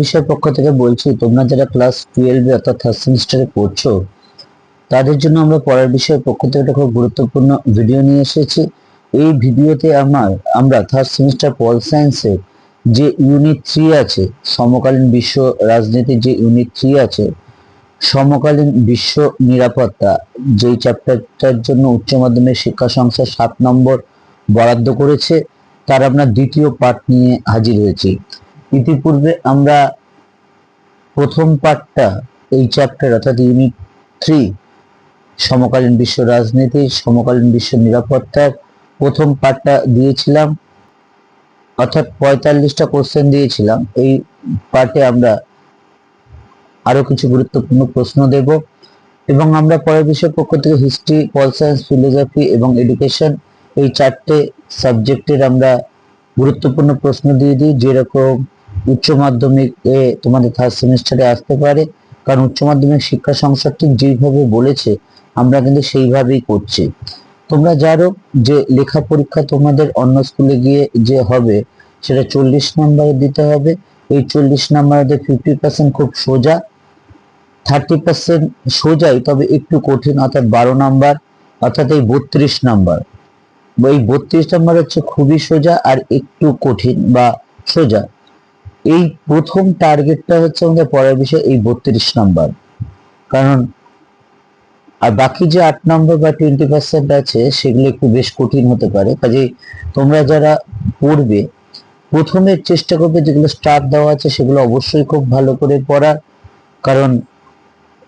বিষয়ের পক্ষ থেকে বলছি, তোমরা যারা ক্লাস টুয়েলভে অর্থাৎ থার্ড সেমিস্টারে পড়ছো, তাদের জন্য আমরা পড়ার বিষয়ের পক্ষ থেকে একটা খুব গুরুত্বপূর্ণ ভিডিও নিয়ে এসেছি। এই ভিডিওতে আমার, আমরা থার্ড সেমিস্টার পল সায়েন্সের যে ইউনিট থ্রি আছে, সমকালীন বিশ্ব রাজনীতির যে ইউনিট থ্রি আছে, সমকালীন বিশ্ব নিরাপত্তা, যেই চ্যাপ্টারটার জন্য উচ্চ মাধ্যমিক শিক্ষা সংস্থা সাত নম্বর বরাদ্দ করেছে, তার আমরা দ্বিতীয় পার্ট নিয়ে হাজির হয়েছি। ইতিপূর্বে আমরা প্রথম পার্টটা এই চ্যাপ্টার অর্থাৎ ইউনিট থ্রি সমকালীন বিশ্ব রাজনীতি, সমকালীন বিশ্ব নিরাপত্তার প্রথম পার্টটা দিয়েছিলাম। অর্থাৎ পঁয়তাল্লিশটা কোশ্চেন দিয়েছিলাম। এই পার্টে আমরা আরও কিছু গুরুত্বপূর্ণ প্রশ্ন দেব এবং আমরা পরের বিষয়ের পক্ষ থেকে হিস্ট্রি পল সায়েন্স ফিলোসফি এবং এডুকেশন এই চারটে সাবজেক্টের আমরা গুরুত্বপূর্ণ প্রশ্ন দিয়ে দিই। যেরকম উচ্চ মাধ্যমিকে তোমাদের থার্ড সেমিস্টারে আসতে পারে। কারণ উচ্চ মাধ্যমিক শিক্ষা সংস্থা ঠিক যেইভাবে বলেছে, আমরা কিন্তু সেইভাবেই করছি। তোমরা জানো যে লেখা পরীক্ষা তোমাদের অন্য স্কুলে গিয়ে যে হবে, সেটা চল্লিশ নম্বরে দিতে হবে। এই চল্লিশ নম্বরে ফিফটি পার্সেন্ট খুব সোজা থার্টি পার্সেন্ট সোজাই, তবে একটু কঠিন, অর্থাৎ বারো নাম্বার, অর্থাৎ এই বত্রিশ নাম্বার। এই বত্রিশ নাম্বার হচ্ছে খুবই সোজা আর একটু কঠিন বা সোজা। এই প্রথম টার্গেটটা হচ্ছে আমাদের পরের বিষয়, এই বত্রিশ নাম্বার কারণ, আর বাকি যে আট নম্বর বা টোয়েন্টি পার্সেন্ট আছে, সেগুলো একটু বেশ কঠিন হতে পারে। কাজেই তোমরা যারা পড়বে, প্রথমে চেষ্টা করবে যেগুলো স্টার দেওয়া আছে, সেগুলো অবশ্যই খুব ভালো করে পড়ার। কারণ,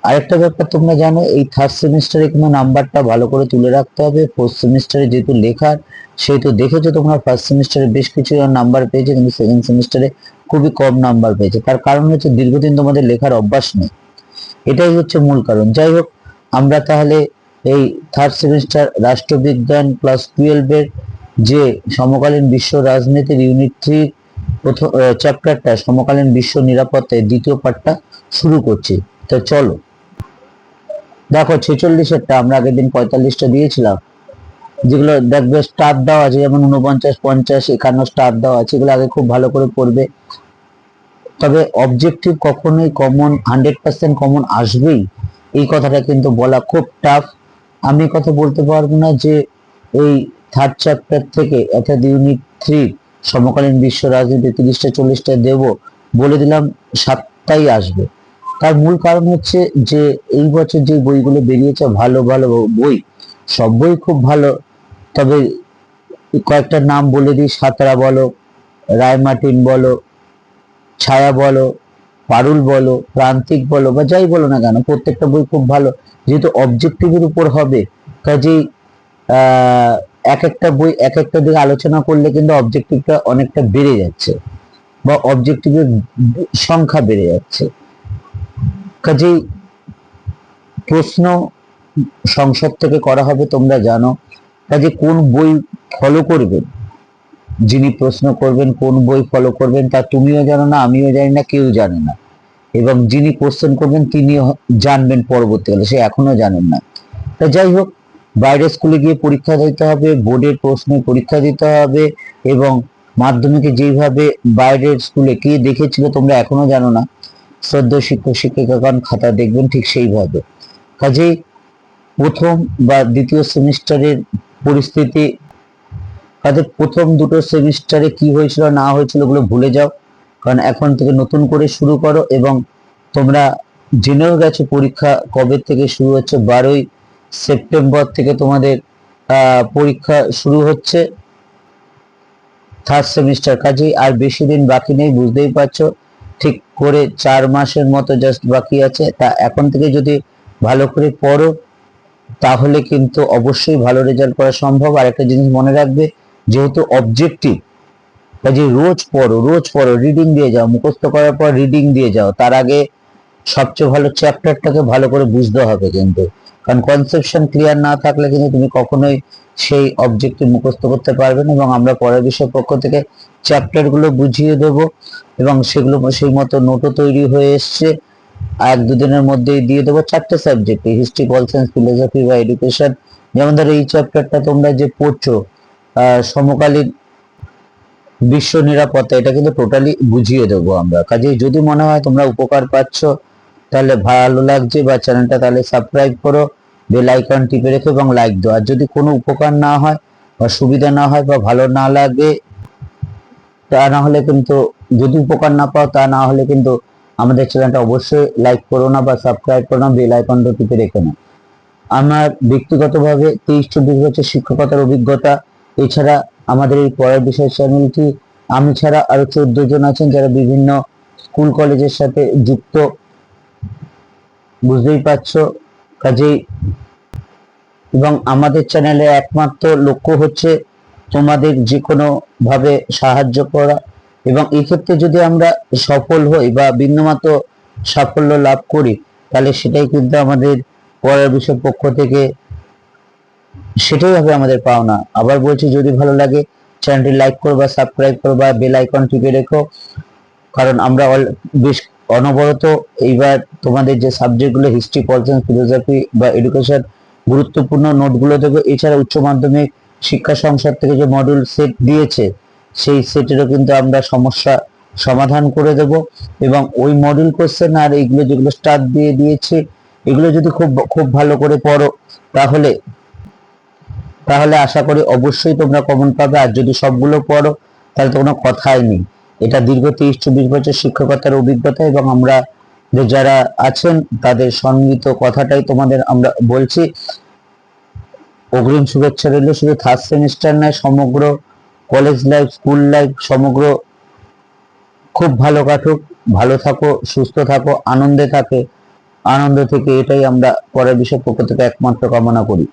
আরেকটা ব্যাপার তোমরা জানো, এই থার্ড সেমিস্টারে কিন্তু নাম্বারটা ভালো করে তুলে রাখতে হবে। ফোর্থ সেমিস্টারে যেহেতু লেখার, সেহেতু দেখেছ তোমরা ফার্স্ট সেমিস্টারে বেশ কিছু নাম্বার পেয়েছে, কিন্তু সেকেন্ড সেমিস্টারে খুবই কম নাম্বার পেয়েছে। তার কারণ হচ্ছে দীর্ঘদিন তোমাদের লেখার অভ্যাস নেই। এটাই হচ্ছে মূল কারণ। যাই হোক, আমরা তাহলে এই থার্ড সেমিস্টার রাষ্ট্রবিজ্ঞান ক্লাস টুয়েলভের যে সমকালীন বিশ্ব রাজনীতির ইউনিট থ্রি প্রথম চ্যাপ্টারটা সমকালীন বিশ্ব নিরাপত্তায় দ্বিতীয় পার্টটা শুরু করছি। তো চলো। দেখো ছেচল্লিশেরটা আমরা আগের দিন পঁয়তাল্লিশটা দিয়েছিলাম। যেগুলো দেখবে স্টার দেওয়া আছে, যেমন উনপঞ্চাশ পঞ্চাশ, একান্ন স্টার দেওয়া আছে, এগুলো আগে খুব ভালো করে পড়বে তবে অবজেক্টিভ কখনোই কমন হান্ড্রেড পার্সেন্ট কমন আসবেই। এই কথাটা কিন্তু বলা খুব টাফ আমি কথা বলতে পারব না যে এই থার্ড চ্যাপ্টার থেকে অর্থাৎ ইউনিট থ্রি সমকালীন বিশ্ব রাজনীতি তিরিশটা, চল্লিশটা দেব, বলে দিলাম সাতটাই আসবে। তার মূল কারণ হচ্ছে যে এই বছর যে বইগুলো বেরিয়েছে, ভালো ভালো বই, সব বই খুব ভালো। তবে কয়েকটা নাম বলে দিই, সাঁতরা বলো রায়মার্টিন বলো, ছায়া বলো, পারুল বলো, প্রান্তিক বলো, বা যাই বলো না কেন, প্রত্যেকটা বই খুব ভালো। যেহেতু অবজেক্টিভের উপর হবে, কাজেই এক একটা বই এক একটা দিকে আলোচনা করলে কিন্তু অবজেক্টিভটা অনেকটা বেড়ে যাচ্ছে, বা অবজেক্টিভের সংখ্যা বেড়ে যাচ্ছে। কাজেই প্রশ্ন সংসদ থেকে করা হবে, তোমরা জানো। কাজে কোন বই ফলো করবেন যিনি প্রশ্ন করবেন, কোন বই ফলো করবেন তা তুমিও জানো না, আমিও জানি না, কেউ জানে না। এবং যিনি কোশ্চেন করবেন তিনি জানবেন পরবর্তীকালে সে এখনও জানেন না। তা যাই হোক, বাইরের স্কুলে গিয়ে পরীক্ষা দিতে হবে বোর্ডের প্রশ্নে পরীক্ষা দিতে হবে, এবং মাধ্যমিকে যেইভাবে বাইরের স্কুলে কে দেখেছিল তোমরা এখনও জানো না। শ্রদ্ধ শিক্ষক, শিক্ষিকাগণ খাতা দেখবেন ঠিক সেইভাবে। কাজেই প্রথম বা দ্বিতীয় সেমিস্টারের পরিস্থিতি। তাদের প্রথম দুটো সেমিস্টারে কি হয়েছিল, না হয়েছিল ওগুলো ভুলে যাও। কারণ এখন থেকে নতুন করে শুরু করো এবং তোমরা জেনেও গেছো পরীক্ষা কবে থেকে শুরু হচ্ছে। বারোই সেপ্টেম্বর থেকে তোমাদের পরীক্ষা শুরু হচ্ছে। থার্ড সেমিস্টার কাজেই আর বেশি দিন বাকি নেই, বুঝতেই পারছ। ঠিক করে চার মাসের মতো জাস্ট বাকি আছে। তা এখন থেকে যদি ভালো করে পড়ো তাহলে কিন্তু অবশ্যই ভালো রেজাল্ট করা সম্ভব। আর একটা জিনিস মনে রাখবে, যেহেতু অবজেক্টিভ কাজে রোজ পড়ো রোজ পড়ো রিডিং দিয়ে যাও, মুখস্থ করার পর রিডিং দিয়ে যাও, তার আগে সবচেয়ে ভালো চ্যাপ্টারটাকে ভালো করে বুঝতে হবে কিন্তু। কারণ কনসেপশন ক্লিয়ার না থাকলে কিন্তু তুমি কখনোই সেই অবজেক্টিভ মুখস্থ করতে পারবে না এবং আমরা পরের বিষয় পক্ষ থেকে চ্যাপ্টারগুলো বুঝিয়ে দেব এবং সেগুলো সেই মতো নোটও তৈরি হয়ে এসছে। এক দুদিনের মধ্যেই দিয়ে দেবো চারটে সাবজেক্টে হিস্ট্রি পল সায়েন্স ফিলোসফি বা এডুকেশন যেমন ধরো এই চ্যাপ্টারটা তোমরা যে পড়ছো সমকালীন বিশ্ব নিরাপত্তা, এটা কিন্তু টোটালি বুঝিয়ে দেবো আমরা। কাজেই যদি মনে হয় তোমরা উপকার পাচ্ছ, তাহলে ভালো লাগছে বা চ্যানেলটা তাহলে সাবস্ক্রাইব করো বেল আইকন টিপে রেখো এবং লাইক দাও। আর যদি কোনো উপকার না হয় বা সুবিধা না হয় বা ভালো না লাগে, তা না হলে কিন্তু যদি উপকার না পাও, তা না হলে কিন্তু আমাদের চ্যানেলটা অবশ্যই লাইক করো না বা সাবস্ক্রাইব করো না বেল আইকনটা টিপে রেখো না আমার ব্যক্তিগতভাবে তেইশ, চব্বিশ বছর শিক্ষকতার অভিজ্ঞতা, এছাড়া আমাদের এই পড়ার বিষয় চ্যানেলটি আমি ছাড়া আরও চোদ্দ জন আছেন যারা বিভিন্ন স্কুল কলেজের সাথে যুক্ত। বুঝতেই পারছ? কাজেই এবং আমাদের চ্যানেলে একমাত্র লক্ষ্য হচ্ছে তোমাদের যে কোনো ভাবে সাহায্য করা। এবং এই ক্ষেত্রে যদি আমরা সফল হই বা বিন্দুমাত্র সাফল্য লাভ করি, তাহলে সেটাই কিন্তু আমাদের পরের বিষয়ের পক্ষ থেকে সেটাই হবে আমাদের পাওনা। আবার বলছি, যদি ভালো লাগে, চ্যানেলটি লাইক করো বা সাবস্ক্রাইব করো বা বেল আইকন টিপে রেখো। কারণ আমরা বেশ অনবরত এইবার তোমাদের যে সাবজেক্টগুলো হিস্ট্রি পলিটিক্স ফিলোসফি বা এডুকেশন গুরুত্বপূর্ণ নোটগুলো দেবো। এছাড়া উচ্চ মাধ্যমিক শিক্ষা সংসদ থেকে যে মডিউল সেট দিয়েছে সেই সেটেরও কিন্তু আমরা সমস্যা সমাধান করে দেব এবং ওই মডিউল কোশ্চেন আর এইগুলো যেগুলো স্টার্ট দিয়ে দিয়েছে, এগুলো যদি খুব খুব ভালো করে পড়ো, তাহলে তাহলে আশা করি অবশ্যই তোমরা কমন পাবে। আর যদি সবগুলো পড়ো, তাহলে তো কোনো কথাই নেই। এটা দীর্ঘ তেইশ চব্বিশ বছর শিক্ষকতার অভিজ্ঞতা এবং আমরা যারা আছেন, তাদের সন্মিত কথাটাই তোমাদের আমরা বলছি। অগ্রিম শুভেচ্ছা রইল শুধু থার্ড সেমিস্টার নয়, সমগ্র কলেজ লাইফ স্কুল লাইফ সমগ্র খুব ভালো কাটুক, ভালো থাকো, সুস্থ থাকো, আনন্দে থাকে। আনন্দ থেকে এটাই আমরা পরের বিষয় পক্ষ থেকে একমাত্র কামনা করি।